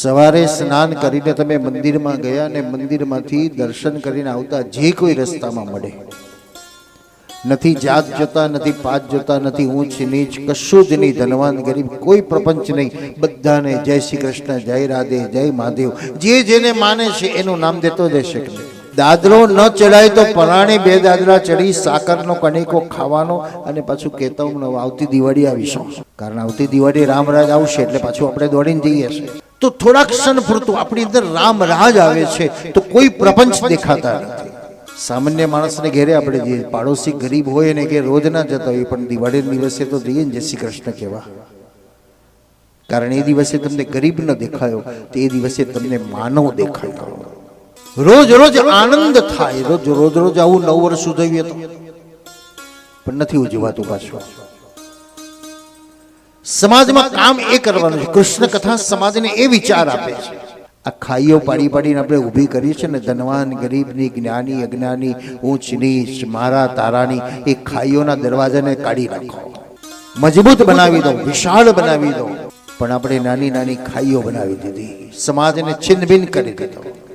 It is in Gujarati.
સવારે સ્નાન કરીને તમે મંદિરમાં ગયા અને મંદિરમાંથી દર્શન કરીને આવતા જે કોઈ રસ્તામાં મળે. નથી જાત જોતા, નથી પાત જોતા, નથી ઊંચ નીચ, કશું જ નહીં. ધનવાન ગરીબ કોઈ પ્રપંચ નહીં. બધાને જય શ્રી કૃષ્ણ, જય રાધે, જય મહાદેવ. જે જેને માને છે એનું નામ દેતો જશે દાદરો ન ચડાય તો પરાણે બે દાદરા ચડી સાકરનો કણેકો ખાવાનો અને પાછું કહેતા હું આવતી દિવાળી આવીશું. કારણ આવતી દિવાળી રામરાજ આવશે એટલે પાછું આપણે દોડીને જઈએ છીએ. તો થોડા ક્ષણ પૂરતું આપણી અંદર રામ રાજ આવે છે, તો કોઈ પ્રપંચ દેખાતા નથી. સામાન્ય માણસને ઘેરે આપણે જઈએ પાડોશી ગરીબ હોય ને કે રોજ ના જતા હોય, પણ દિવાળીના દિવસે તો જઈએ ને જય શ્રી કૃષ્ણ કહેવા. કારણ એ દિવસે તમને ગરીબ ન દેખાયો, તો એ દિવસે તમને માનવ દેખાયો રોજ રોજ આનંદ થાય, રોજ રોજ રોજ આવું નવ વર્ષ ઉજવીએ તો. પણ નથી ઉજવાતું પાછું. સમાજમાં કામ એ કરવાનું છે. કૃષ્ણ કથા સમાજને એ વિચાર આપે છે. આ ખાઈઓ પાડી પાડીને આપણે ઊભી કરી છે ને ધનવાન ગરીબની જ્ઞાની અજ્ઞાની ઊંચ નીચ મારા તારાની એ ખાઈઓના દરવાજાને કાઢી નાખો. મજબૂત બનાવી દો વિશાળ બનાવી દો. પણ આપણે નાની નાની ખાઈઓ બનાવી દીધી. સમાજને છિન્ન ભિન્ન કરી દીધો.